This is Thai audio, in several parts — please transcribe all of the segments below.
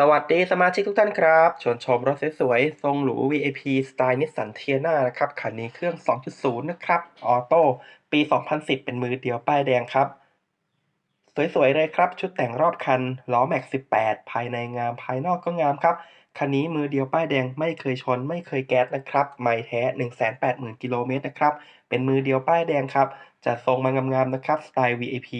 สวัสดีสมาชิกทุกท่านครับชวนชมรถสวยๆ ทรงหรู VIP สไตล์นิสสันเทียนานะครับ คันนี้เครื่อง 2.0 นะครับ ออโต้ ปี 2010 เป็นมือเดียวป้ายแดงครับ สวยๆ เลยครับ ชุดแต่งรอบคัน ล้อแม็ก 18 ภายในงาม ภายนอกก็งามครับ คันนี้มือเดียวป้ายแดง ไม่เคยชน ไม่เคยแก๊สนะครับ ไม่แท้ 180,000 กิโลเมตรนะครับ เป็นมือเดียวป้ายแดงครับจัดทรงมางามๆ นะครับ สไตล์ VIP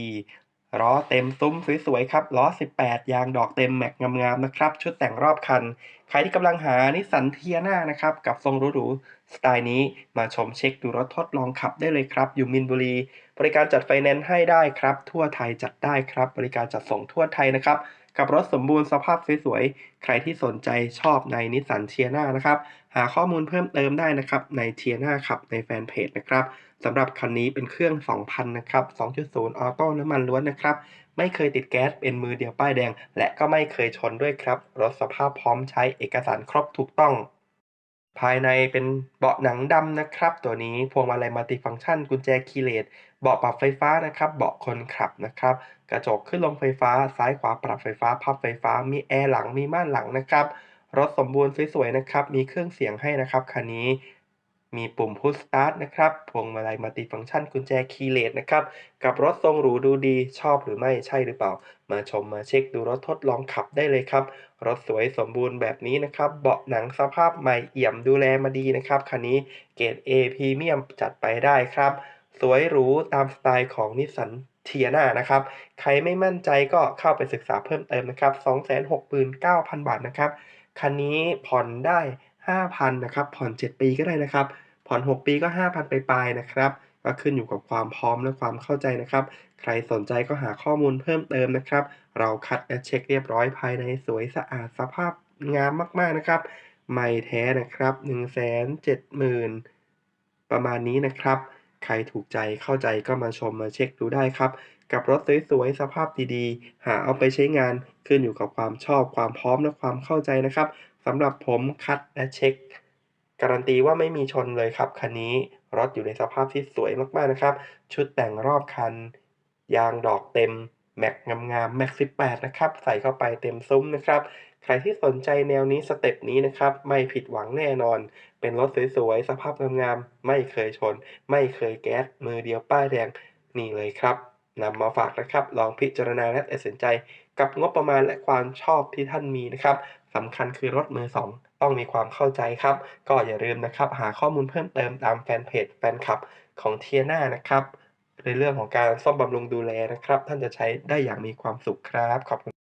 ล้อเต็มซุ้มสวยๆครับล้อ 18 ยางดอกเต็มแม็กงามๆนะครับ ชุดแต่งรอบคัน ใครที่กำลังหานิสสันเทียนานะครับ กับทรงหรูๆสไตล์นี้มาชมเช็คดูรถทดลองขับได้เลยครับ อยู่มินบุรี บริการจัดไฟแนนซ์ให้ได้ครับ ทั่วไทยจัดได้ครับ บริการจัดส่งทั่วไทยนะครับ กับรถสมบูรณ์สภาพสวยๆ ใครที่สนใจชอบในนิสสันเชียนานะครับ หาข้อมูลเพิ่มเติมได้นะครับ ในเชียนาขับในแฟนเพจนะครับสำหรับคันนี้เป็นเครื่อง 2,000 นะครับ 2.0 ออโต้น้ำมันล้วนนะครับ ไม่เคยติดแก๊สเป็นมือเดียวป้ายแดง และก็ไม่เคยชนด้วยครับ รถสภาพพร้อมใช้เอกสารครบถูกต้อง ภายในเป็นเบาะหนังดำนะครับ ตัวนี้พวงมาลัยมัลติฟังก์ชัน กุญแจคีเลสเบาะปรับไฟฟ้านะครับ เบาะคนขับนะครับ กระจกขึ้นลงไฟฟ้า ซ้ายขวาปรับไฟฟ้า พับไฟฟ้า มีแอร์หลัง มีม่านหลังนะครับ รถสมบูรณ์สวยๆนะครับ มีเครื่องเสียงให้นะครับคันนี้ มีปุ่มพุชสตาร์ทนะครับ พวงมาลัยมัลติฟังก์ชันกุญแจคีย์เลสนะครับ กับรถทรงหรูดูดีชอบหรือไม่ใช่หรือเปล่า มาชมมาเช็คดูรถทดลองขับได้เลยครับ รถสวยสมบูรณ์แบบนี้นะครับ เบาะหนังสภาพใหม่เอี่ยมดูแลมาดีนะครับ คันนี้เกรด A พรีเมียมจัดไปได้ครับ สวยหรูตามสไตล์ของนิสสันเทียนานะครับ ใครไม่มั่นใจก็เข้าไปศึกษาเพิ่มเติมนะครับ 269,000 บาทนะครับ คันนี้ผ่อนได้ 5,000นะครับผ่อน 7 ปีก็ได้นะครับ ผ่อน 6 ปีก็ 5,000 ไปปลายนะครับ ก็ขึ้นอยู่กับความพร้อมและความเข้าใจนะครับ ใครสนใจก็หาข้อมูลเพิ่มเติมนะครับ เราคัดและเช็คเรียบร้อยภายในสวยสะอาดสภาพงามมากๆนะครับไม่แท้นะครับ 170,000 ประมาณนี้นะครับ ใครถูกใจเข้าใจก็มาชมมาเช็คดูได้ครับ กับรถสวยๆ สภาพดีๆ หาเอาไปใช้งานขึ้นอยู่กับความชอบความพร้อมและความเข้าใจนะครับ สำหรับผมคัดและเช็ค การันตีว่าไม่มีชนเลยครับคันนี้รถอยู่ในสภาพที่สวยมากๆนะครับ ชุดแต่งรอบคัน ยางดอกเต็ม แม็กงามๆแม็ก18 นะครับ ใส่เข้าไปเต็มซุ้มนะครับ ใครที่สนใจแนวนี้สเต็ปนี้นะครับ ไม่ผิดหวังแน่นอน เป็นรถสวยๆ สภาพงามๆ ไม่เคยชน ไม่เคยแก๊สมือเดียวป้ายแดงนี่เลยครับ นำมาฝากนะครับ ลองพิจารณาและตัดสินใจกับงบประมาณและความชอบที่ท่านมีนะครับสำคัญคือรถมือสองต้องมีความเข้าใจครับ ก็อย่าลืมนะครับ หาข้อมูลเพิ่มเติมตามแฟนเพจแฟนคลับของเทียนานะครับในเรื่องของการซ่อมบำรุงดูแลนะครับ ท่านจะใช้ได้อย่างมีความสุขครับขอบคุณ